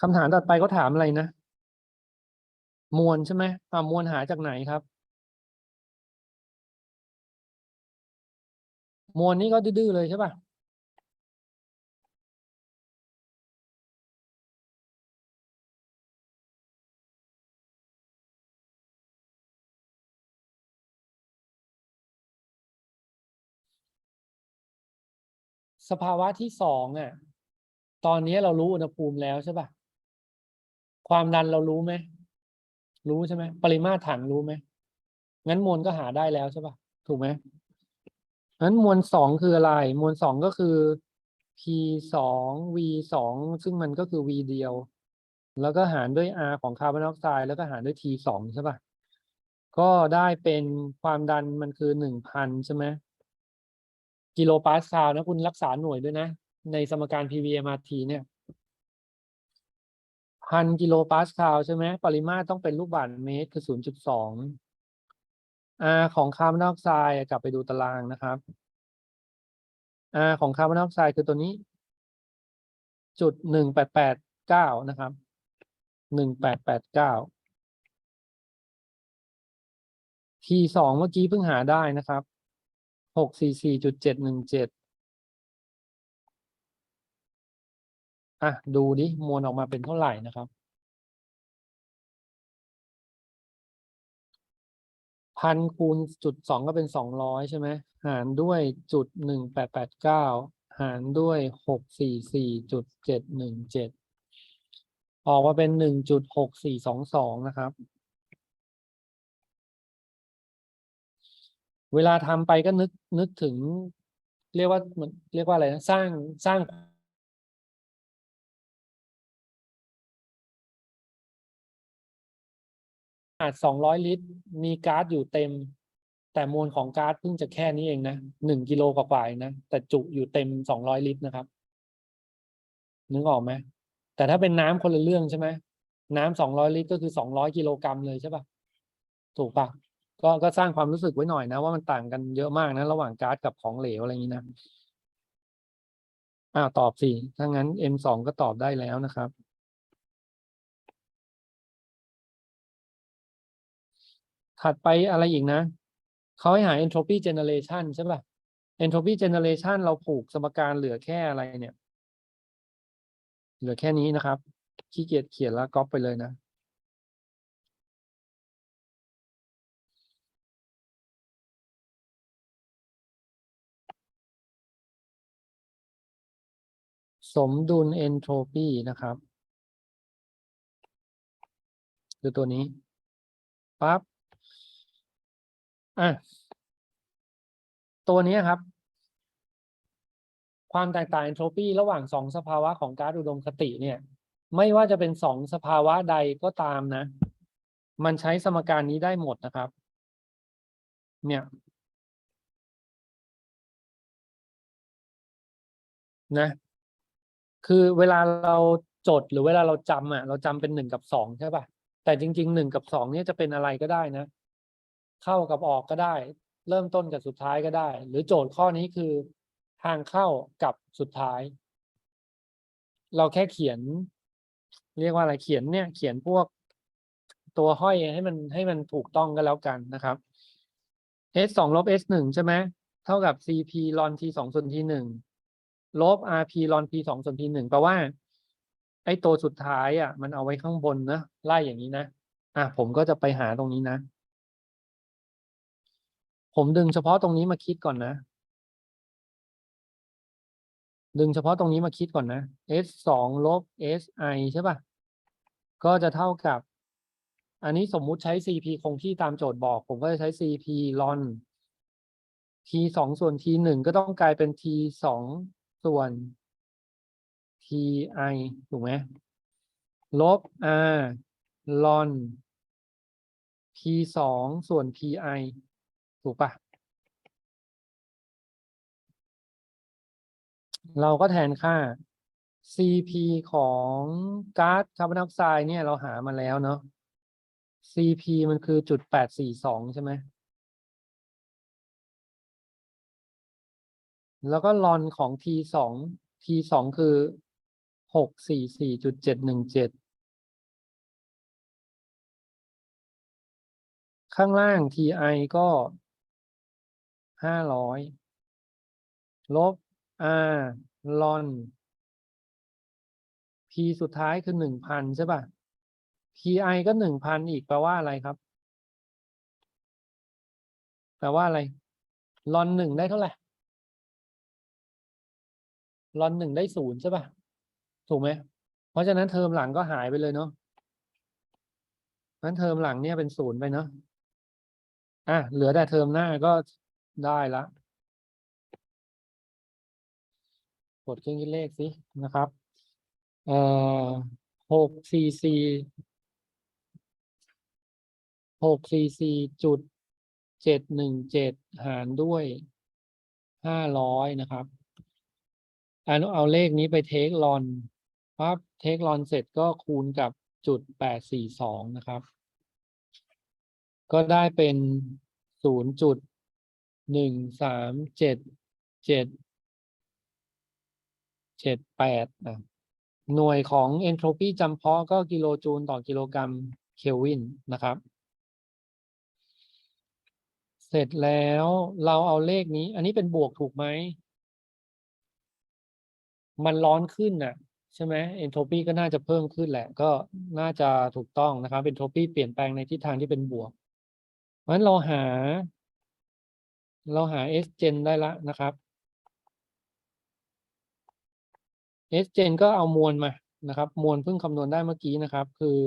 คำถามต่อไปเขาถามอะไรนะ มวลใช่ไหมอ่ามวลหาจากไหนครับ มวลนี่ก็ดื้อเลยใช่ป่ะสภาวะที่สองอะ ตอนนี้เรารู้อุณหภูมิแล้วใช่ป่ะ ความดันเรารู้ไหมรู้ใช่ไหมปริมาตรถังรู้ไหมงั้นมวลก็หาได้แล้วใช่ป่ะถูกไหมงั้นมวลสองคืออะไร มวลสองก็คือ p สอง v สองซึ่งมันก็คือ v เดียว แล้วก็หารด้วย r ของคาร์บอนไดออกไซด์แล้วก็หารด้วย t สองใช่ป่ะก็ได้เป็นความดันมันคือหนึ่งพันใช่ไหมกิโลปาสคาลนะคุณรักษาหน่วยด้วยนะ ในสมการ PVMRT เนี่ย พันกิโลปาสคาลใช่ไหมปริมาตรต้องเป็นลูกบาศก์เมตรคือ0.2 R ของคาร์บอนไดออกไซด์กลับไปดูตารางนะครับ R ของคาร์บอนไดออกไซด์คือตัวนี้ จุดหนึ่งแปดแปดเก้านะครับหนึ่งแปดแปดเก้า T สองเมื่อกี้เพิ่งหาได้นะครับหกสี่สี่จุดเจ็ดหนึ่งเจ็ด อะดูดิมวลออกมาเป็นเท่าไหร่นะครับพันคูณจุดสองก็เป็นสองร้อยใช่ไหมหารด้วยจุดหนึ่งแปดแปดเก้าหารด้วยหกสี่สี่จุดเจ็ดหนึ่งเจ็ดออกมาเป็นหนึ่งจุดหกสี่สองสองนะครับ เวลาทำไปก็นึกนึกถึง เรียกว่าเหมือนเรียกว่าอะไรนะสร้างสร้าง อาจสองร้อยลิตร มีก๊าซอยู่เต็ม แต่มวลของก๊าซเพิ่งจะแค่นี้เองนะหนึ่งกิโลกว่าๆเองนะ แต่จุอยู่เต็มสองร้อยลิตรนะครับ นึกออกไหมแต่ถ้าเป็นน้ำคนละเรื่องใช่ไหมน้ำสองร้อยลิตรก็คือสองร้อยกิโลกรัมเลยใช่ปะถูกปะก็ก็สร้างความรู้สึกไว้หน่อยนะ ว่ามันต่างกันเยอะมากนะ ระหว่างก๊าซกับของเหลวอะไรอย่างนี้นะอ้าวตอบสิถ้างั้น M สองก็ตอบได้แล้วนะครับ ถัดไปอะไรอีกนะ เขาให้หา entropy generation ใช่ป่ะ entropy generation เราผูกสมการเหลือแค่อะไรเนี่ย เหลือแค่นี้นะครับ ขี้เกียจเขียนแล้วก๊อปไปเลยนะสมดุล entropy นะครับ คือตัวนี้ปั๊บ อะตัวนี้ครับ ความแตกต่าง entropy ระหว่างสองสภาวะของก๊าซอุดมคติเนี่ย ไม่ว่าจะเป็นสองสภาวะใดก็ตามนะ มันใช้สมการนี้ได้หมดนะครับ เนี่ยนะคือเวลาเราจดหรือเวลาเราจำอะ เราจำเป็นหนึ่งกับสองใช่ป่ะแต่จริงๆหนึ่งกับสองเนี่ยจะเป็นอะไรก็ได้นะ เข้ากับออกก็ได้ เริ่มต้นกับสุดท้ายก็ได้ หรือโจทย์ข้อนี้คือ ทางเข้ากับสุดท้าย เราแค่เขียน เรียกว่าอะไรเขียนเนี่ย เขียนพวกตัวห้อยให้มันให้มันถูกต้องก็แล้วกันนะครับ s สองลบ s หนึ่งใช่ไหมเท่ากับ cp ลอน t สองส่วน t หนึ่งลบ rp ลอน p สองส่วน t หนึ่งแปลว่า ไอ้ตัวสุดท้ายอะ มันเอาไว้ข้างบนนะไล่อย่างนี้นะ อะผมก็จะไปหาตรงนี้นะ ผมดึงเฉพาะตรงนี้มาคิดก่อนนะ ดึงเฉพาะตรงนี้มาคิดก่อนนะ s สองลบ s i ใช่ป่ะ ก็จะเท่ากับ อันนี้สมมุติใช้ cp คงที่ตามโจทย์บอก ผมก็จะใช้ cp ลอน t สองส่วน t หนึ่งก็ต้องกลายเป็น t สองส่วน ti ถูกไหมลบ r ลอน p สองส่วน pi ถูกปะเราก็แทนค่า cp ของก๊าซคาร์บอนไดออกไซด์เนี่ยเราหามาแล้วเนาะ cp มันคือจุดแปดสี่สองใช่ไหม แล้วก็ลอนของ t สอง t สองคือหกสี่สี่จุดเจ็ดหนึ่งเจ็ดข้างล่าง TI ก็ ห้าร้อยลบ R ลอน P สุดท้ายคือหนึ่งพันใช่ป่ะ PI ก็หนึ่งพันอีกแปลว่าอะไรครับ แปลว่าอะไร ลอนหนึ่งได้เท่าไหร่ ลอนหนึ่งได้ศูนย์ใช่ป่ะ ถูกไหม เพราะฉะนั้นเทอมหลังก็หายไปเลยเนาะนั้นเทอมหลังเนี่ยเป็นศูนย์ไปเนาะ อะ เหลือแต่เทอมหน้าก็ ได้ละกดเครื่องคิดเลขสินะครับเอ่อหกสี่สี่หกสี่สี่จุดเจ็ดหนึ่งเจ็ดหารด้วยห้าร้อยนะครับอันเอาเลขนี้ไปเทคลอนปั๊บเทคลอนเสร็จก็คูณกับจุดแปดสี่สองนะครับ ก็ได้เป็นศูนย์จุด หนึ่งสามเจ็ดเจ็ดเจ็ดแปดนะหน่วยของเอนโทรปีจำเพาะก็กิโลจูลต่อกิโลกรัมเคลวินนะครับ เสร็จแล้วเราเอาเลขนี้ อันนี้เป็นบวกถูกไหม มันร้อนขึ้นน่ะใช่ไหมเอนโทรปีก็น่าจะเพิ่มขึ้นแหละ ก็น่าจะถูกต้องนะครับเอนโทรปีเปลี่ยนแปลงในทิศทางที่เป็นบวกเพราะฉะนั้นเราหา เราหา S gen ได้ละนะครับ S gen ก็เอามวลมานะครับ มวลเพิ่งคำนวณได้เมื่อกี้นะครับ คือ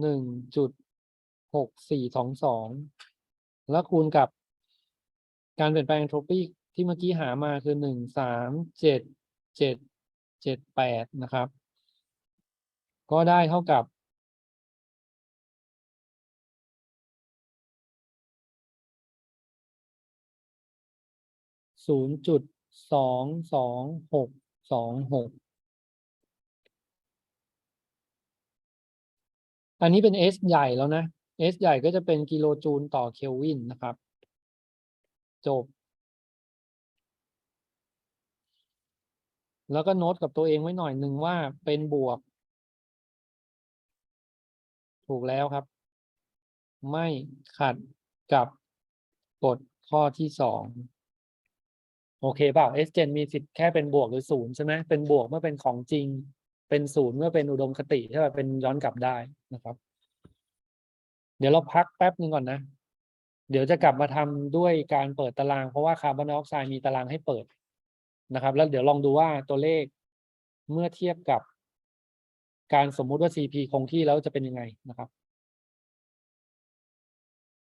หนึ่งจุดหกสี่สองสองแล้วคูณกับการเปลี่ยนแปลงเอนโทรปีที่เมื่อกี้หามาคือหนึ่งสามเจ็ดเจ็ดเจ็ดแปดนะครับ ก็ได้เท่ากับ ศูนย์จุดสองสองหกสองหกอันนี้เป็น S ใหญ่แล้วนะ S ใหญ่ก็จะเป็นกิโลจูลต่อเคลวินนะครับ จบ แล้วก็โน้ตกับตัวเองไว้หน่อยหนึ่งว่าเป็นบวก ถูกแล้วครับ ไม่ขัดกับกฎข้อที่สอง โอเคเปล่า S gen มีสิทธิ์แค่เป็นบวกหรือศูนย์ใช่ไหมเป็นบวกเมื่อเป็นของจริง เป็นศูนย์เมื่อเป็นอุดมคติใช่ป่ะเป็นย้อนกลับได้นะครับ เดี๋ยวเราพักแป๊บหนึ่งก่อนนะ เดี๋ยวจะกลับมาทำด้วยการเปิดตาราง เพราะว่าคาร์บอนไดออกไซด์มีตารางให้เปิดนะครับ แล้วเดี๋ยวลองดูว่าตัวเลขเมื่อเทียบกับการสมมุติว่า CP คงที่แล้วจะเป็นยังไงนะครับ